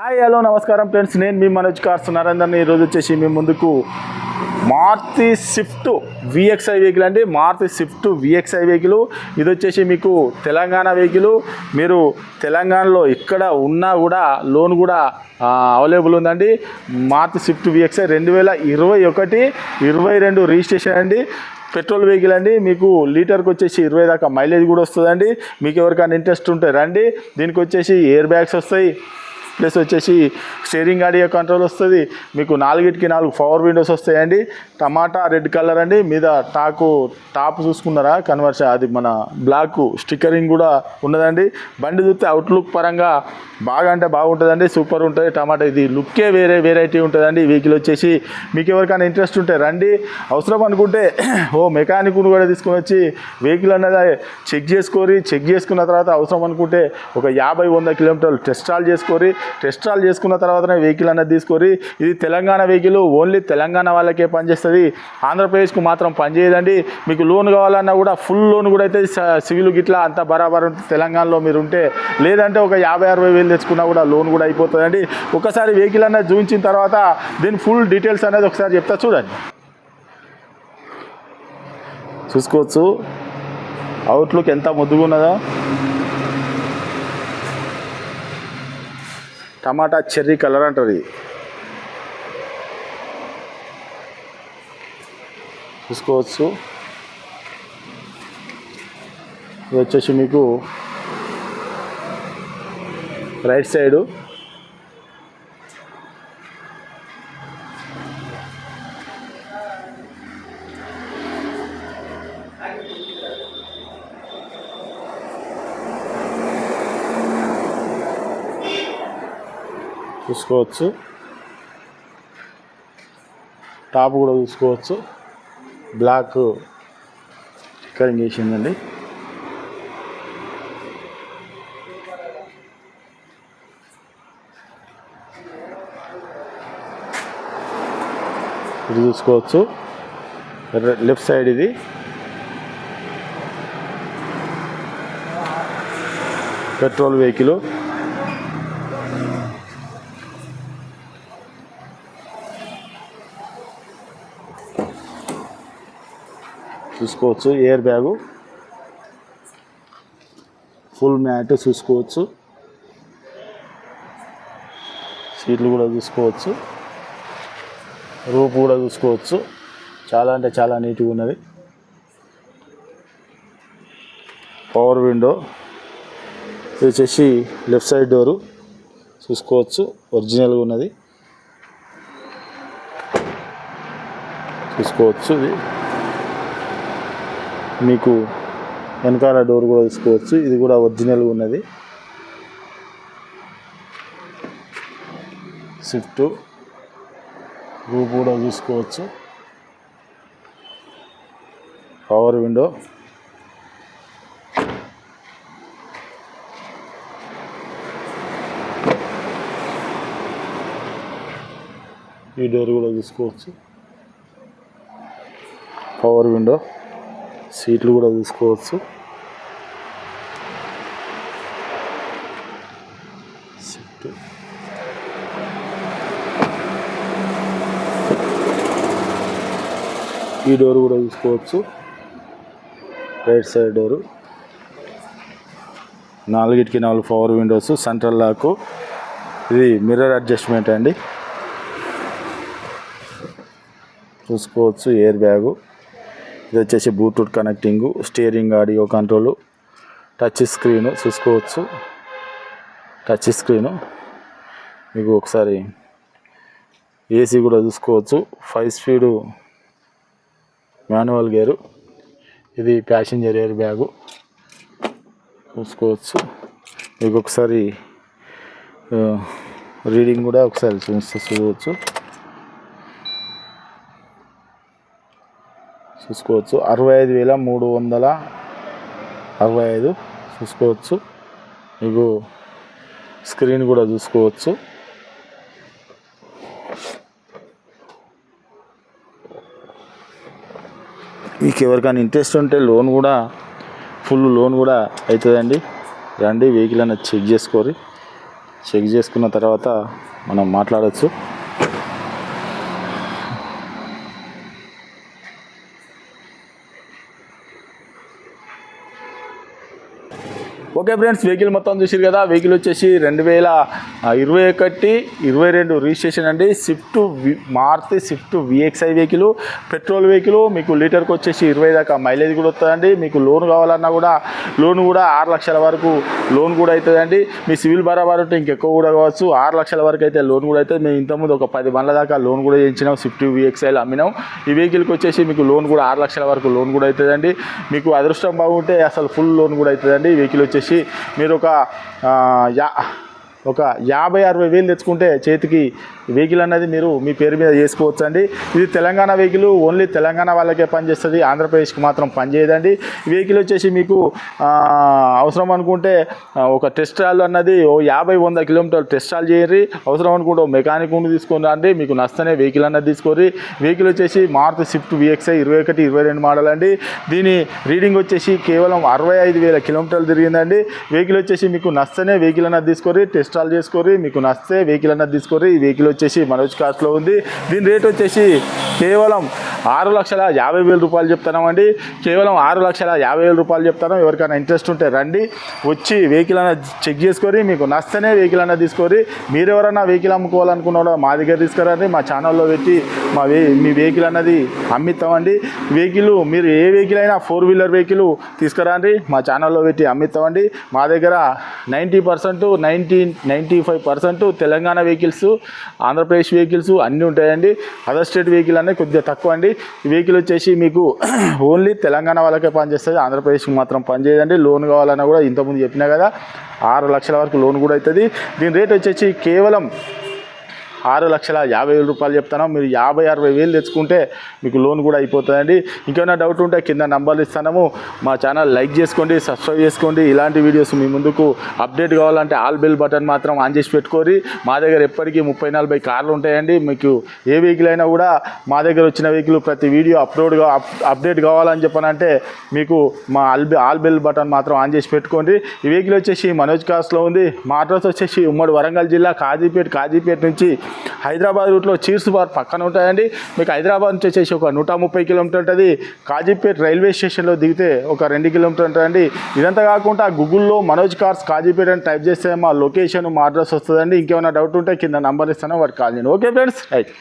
Hi hello నమస్కారం friends. నేను మీ Manoj cars నరేందర్ని ఈరోజు వచ్చేసి మీ ముందుకు మారుతి స్విఫ్ట్ విఎక్స్ఐ వెహికల్ అండి. మారుతి స్విఫ్ట్ విఎక్స్ఐ వెహికల్ ఇది వచ్చేసి మీకు తెలంగాణ వెహికల్ మీరు తెలంగాణలో ఇక్కడ ఉన్నా కూడా లోన్ కూడా అవైలబుల్ ఉందండి. మారుతి స్విఫ్ట్ విఎక్స్ఐ రెండు వేల ఇరవై ఒకటి ఇరవై రెండు రిజిస్ట్రేషన్ అండి. పెట్రోల్ వెహికల్ అండి. మీకు లీటర్కి వచ్చేసి ఇరవై దాకా మైలేజ్ కూడా వస్తుందండి. మీకు ఎవరికైనా ఇంట్రెస్ట్ ఉంటే రండి. దీనికి వచ్చేసి ఎయిర్ బ్యాగ్స్ వస్తాయి. ప్లస్ వచ్చేసి స్టీరింగ్ ఆడియో కంట్రోల్ వస్తుంది. మీకు నాలుగిటికి నాలుగు పవర్ విండోస్ వస్తాయండి. టమాటా రెడ్ కలర్ అండి. మీద టాకు టాప్ చూసుకున్నారా? కన్వర్షన్ అది మన బ్లాక్ స్టిక్కరింగ్ కూడా ఉన్నదండి. బండి చూస్తే అవుట్లుక్ పరంగా బాగా అంటే బాగుంటుందండి. సూపర్ ఉంటుంది. టమాటా ఇది లుక్కే వేరే వెరైటీ ఉంటుందండి. వెహికల్ వచ్చేసి మీకు ఎవరికైనా ఇంట్రెస్ట్ ఉంటే రండి. అవసరం అనుకుంటే ఓ మెకానిక్ను కూడా తీసుకొని వచ్చి వెహికల్ అన్నది చెక్ చేసుకోరి చెక్ చేసుకున్న తర్వాత అవసరం అనుకుంటే ఒక యాభై వంద కిలోమీటర్లు టెస్ట్ ట్రాల్ టెస్ట్ రాల్ చేసుకున్న తర్వాతనే వెహికల్ అనేది తీసుకొని ఇది తెలంగాణ వెహికల్ ఓన్లీ తెలంగాణ వాళ్ళకే పనిచేస్తుంది. ఆంధ్రప్రదేశ్కు మాత్రం పనిచేయదండి. మీకు లోన్ కావాలన్నా కూడా ఫుల్ లోన్ కూడా అయితే సివిల్ గిట్లా అంత బరాబర్ తెలంగాణలో మీరు ఉంటే లేదంటే ఒక యాభై అరవై వేలు తెచ్చుకున్నా కూడా లోన్ కూడా అయిపోతుందండి. ఒకసారి వెహికల్ అనేది చూపించిన తర్వాత దీని ఫుల్ డీటెయిల్స్ అనేది ఒకసారి చెప్తా చూడండి. చూసుకోవచ్చు. అవుట్లుక్ ఎంత ముద్దుగా ఉన్నదో టమాటా చెర్రీ కలర్ అంటారు ఇది చూసుకోవచ్చు. ఇది వచ్చేసి మీకు రైట్ సైడు చూసుకోవచ్చు టాప్ కూడా చూసుకోవచ్చు బ్లాక్ స్టిక్కరింగ్ వేసిందండి ఇది చూసుకోవచ్చు లెఫ్ట్ సైడ్ ఇది. Petrol vehicle. చూసుకోవచ్చు. ఎయిర్ బ్యాగు ఫుల్ మ్యాట్ చూసుకోవచ్చు. సీట్లు కూడా చూసుకోవచ్చు. రూప్ కూడా చూసుకోవచ్చు. చాలా అంటే చాలా నీట్గా ఉన్నది. పవర్ విండో ఇది వచ్చేసి లెఫ్ట్ సైడ్ డోరు చూసుకోవచ్చు. ఒరిజినల్గా ఉన్నది. చూసుకోవచ్చు ఇది. మీకు వెనకాల డోర్ కూడా తీసుకోవచ్చు. ఇది కూడా ఒరిజినల్గా ఉన్నది. స్విఫ్ట్ రూప్ కూడా చూసుకోవచ్చు. పవర్ విండో ఈ డోర్ కూడా చూసుకోవచ్చు. పవర్ విండో సీట్లు కూడా చూసుకోవచ్చు ఈ డోర్ కూడా చూసుకోవచ్చు రైట్ సైడ్ డోరు నాలుగిటికి నాలుగు పవర్ విండోస్ సెంట్రల్ లాకు ఇది మిర్రర్ అడ్జస్ట్మెంట్ అండి. చూసుకోవచ్చు ఎయిర్ బ్యాగు ఇది వచ్చేసి Bluetooth connecting steering audio control touch screen చూసుకోవచ్చు టచ్ స్క్రీను మీకు ఒకసారి ఏసీ కూడా చూసుకోవచ్చు. ఫైవ్ స్పీడు మాన్యువల్ గేరు ఇది ప్యాసింజర్ ఎయిర్ బ్యాగు చూసుకోవచ్చు. మీకు ఒకసారి రీడింగ్ కూడా ఒకసారి చూస్తే చూడవచ్చు. చూసుకోవచ్చు. అరవై ఐదు వేల మూడు వందల అరవై ఐదు చూసుకోవచ్చు. మీకు స్క్రీన్ కూడా చూసుకోవచ్చు. మీకు ఎవరికైనా ఇంట్రెస్ట్ ఉంటే లోన్ కూడా ఫుల్ లోన్ కూడా అవుతుందండి రండి వెహికల్ అనేది చెక్ చేసుకోరి. చెక్ చేసుకున్న తర్వాత మనం మాట్లాడచ్చు. ఓకే ఫ్రెండ్స్ వెహికల్ మొత్తం చూసారు కదా వెహికల్ వచ్చేసి రెండు వేల ఇరవై ఒకటి ఇరవై రెండు రిజిస్ట్రేషన్ అండి. Swift Maruti Swift VXi vehicle petrol vehicle మీకు లీటర్కి వచ్చేసి ఇరవై దాకా మైలేజ్ కూడా వస్తుందండి. మీకు లోన్ కావాలన్నా కూడా లోన్ కూడా ఆరు లక్షల వరకు లోన్ కూడా అవుతుందండి మీ సివిల్ బరాబర్ ఉంటే ఇంకెక్కువ కూడా కావచ్చు. ఆరు లక్షల వరకు అయితే లోన్ కూడా అవుతుంది మేము ఇంతకుముందు ఒక పది బండ్ల దాకా లోన్ కూడా చేయించినాం స్విఫ్ట్ విఎక్స్ఐలో అమ్మినాం. ఈ వెహికల్కి వచ్చేసి మీకు లోన్ కూడా ఆరు లక్షల వరకు లోన్ కూడా అవుతుందండి మీకు అదృష్టం బాగుంటే అసలు ఫుల్ లోన్ కూడా అవుతుందండి ఈ వెహికల్ వచ్చేసి మీరు ఒక యా ఒక యాభై అరవై వేలు తెచ్చుకుంటే చేతికి వెహికల్ అన్నది మీరు మీ పేరు మీద చేసుకోవచ్చు అండి ఇది తెలంగాణ వెహికల్ ఓన్లీ తెలంగాణ వాళ్ళకే పనిచేస్తుంది ఆంధ్రప్రదేశ్కి మాత్రం పనిచేయదండి. వెహికల్ వచ్చేసి మీకు అవసరం అనుకుంటే ఒక టెస్ట్ ట్రాల్ అన్నది ఓ యాభై వంద కిలోమీటర్లు టెస్ట్ ట్రాల్ చేయరి అవసరం అనుకుంటే ఓ మెకానిక్ ఉండి తీసుకొని రండి. మీకు నచ్చనే వెహికల్ అన్నది తీసుకోరి వెహికల్ వచ్చేసి మార్త్ స్విఫ్ట్ విఎక్స్ఐ ఇరవై ఒకటి ఇరవై రెండు మోడల్ అండి. దీని రీడింగ్ వచ్చేసి కేవలం అరవై ఐదు వేల కిలోమీటర్లు తిరిగిందండి. వెహికల్ వచ్చేసి మీకు నచ్చనే వెహికల్ అన్నది తీసుకొని టెస్ట్ ట్రాల్ చేసుకోరి మీకు నచ్చితే వెహికల్ అన్నది తీసుకొని ఈ వెహికల్ వచ్చేసి మనోజ్ కాస్ట్లో ఉంది. దీని రేట్ వచ్చేసి కేవలం ఆరు లక్షల యాభై వేల రూపాయలు చెప్తున్నామండి కేవలం ఆరు లక్షల యాభై వేల రూపాయలు చెప్తాను ఎవరికైనా ఇంట్రెస్ట్ ఉంటే రండి. వచ్చి వెహికల్ అన్న చెక్ చేసుకొని మీకు నచ్చనే వెహికల్ అన్న తీసుకొని మీరు ఎవరైనా వెహికల్ అమ్ముకోవాలనుకున్నారో మా దగ్గర తీసుకురండి. మా ఛానల్లో పెట్టి మా వే మీ వెహికల్ అన్నది అమ్మిస్తామండి. వెహికల్ మీరు ఏ వెహికల్ అయినా ఫోర్ వీలర్ వెహికల్ తీసుకురండి. మా ఛానల్లో పెట్టి అమ్మిస్తామండి. మా దగ్గర ninety percent ninety ninety five percent Telangana vehicles Andhra Pradesh vehicles అన్నీ ఉంటాయండి. అదర్ స్టేట్ వెహికల్ అనేది కొద్దిగా తక్కువ అండి ఈ వెహికల్ వచ్చేసి మీకు ఓన్లీ తెలంగాణ వాళ్ళకే పనిచేస్తుంది ఆంధ్రప్రదేశ్కి మాత్రం పనిచేయదండి. లోన్ కావాలన్నా కూడా ఇంతకుముందు చెప్పినా కదా ఆరు లక్షల వరకు లోన్ కూడా అవుతుంది దీని రేట్ వచ్చేసి కేవలం ఆరు లక్షల యాభై వేల రూపాయలు చెప్తాను. మీరు యాభై అరవై వేలు తెచ్చుకుంటే మీకు లోన్ కూడా అయిపోతుందండి. ఇంకేమైనా డౌట్ ఉంటే కింద నంబర్లు ఇస్తాము మా ఛానల్ లైక్ చేసుకోండి సబ్స్క్రైబ్ చేసుకోండి. ఇలాంటి వీడియోస్ మీ ముందుకు అప్డేట్ కావాలంటే ఆల్ బెల్ బటన్ మాత్రం ఆన్ చేసి పెట్టుకోరి. మా దగ్గర ఎప్పటికీ ముప్పై నలభై కార్లు ఉంటాయండి. మీకు ఏ వెహికల్ అయినా కూడా మా దగ్గర వచ్చిన వెహికల్ ప్రతి వీడియో అప్లోడ్ అప్ అప్డేట్ కావాలని చెప్పనంటే మీకు మా ఆల్ ఆల్ బెల్ బటన్ మాత్రం ఆన్ చేసి పెట్టుకోండి. ఈ వెహికల్ వచ్చేసి మనోజ్ కాస్ట్లో ఉంది. మా అడ్రస్ వచ్చేసి ఉమ్మడి వరంగల్ జిల్లా కాజీపేట కాజీపేట నుంచి హైదరాబాద్ రూట్లో చీర్స్ బార్ పక్కన ఉంటాయండి. మీకు హైదరాబాద్ నుంచి వచ్చేసి ఒక నూట ముప్పై కిలోమీటర్ ఉంటుంది. కాజీపేట రైల్వే స్టేషన్లో దిగితే ఒక రెండు కిలోమీటర్ ఉంటుందండి. ఇదంతా కాకుండా గూగుల్లో మనోజ్ కార్స్ కాజీపేట అని టైప్ చేస్తే మా లొకేషన్ మా అడ్రస్ వస్తుందండి. ఇంకేమైనా డౌట్ ఉంటే కింద నంబర్ ఇస్తాను వాటి కాల్ చేయండి. Okay friends right.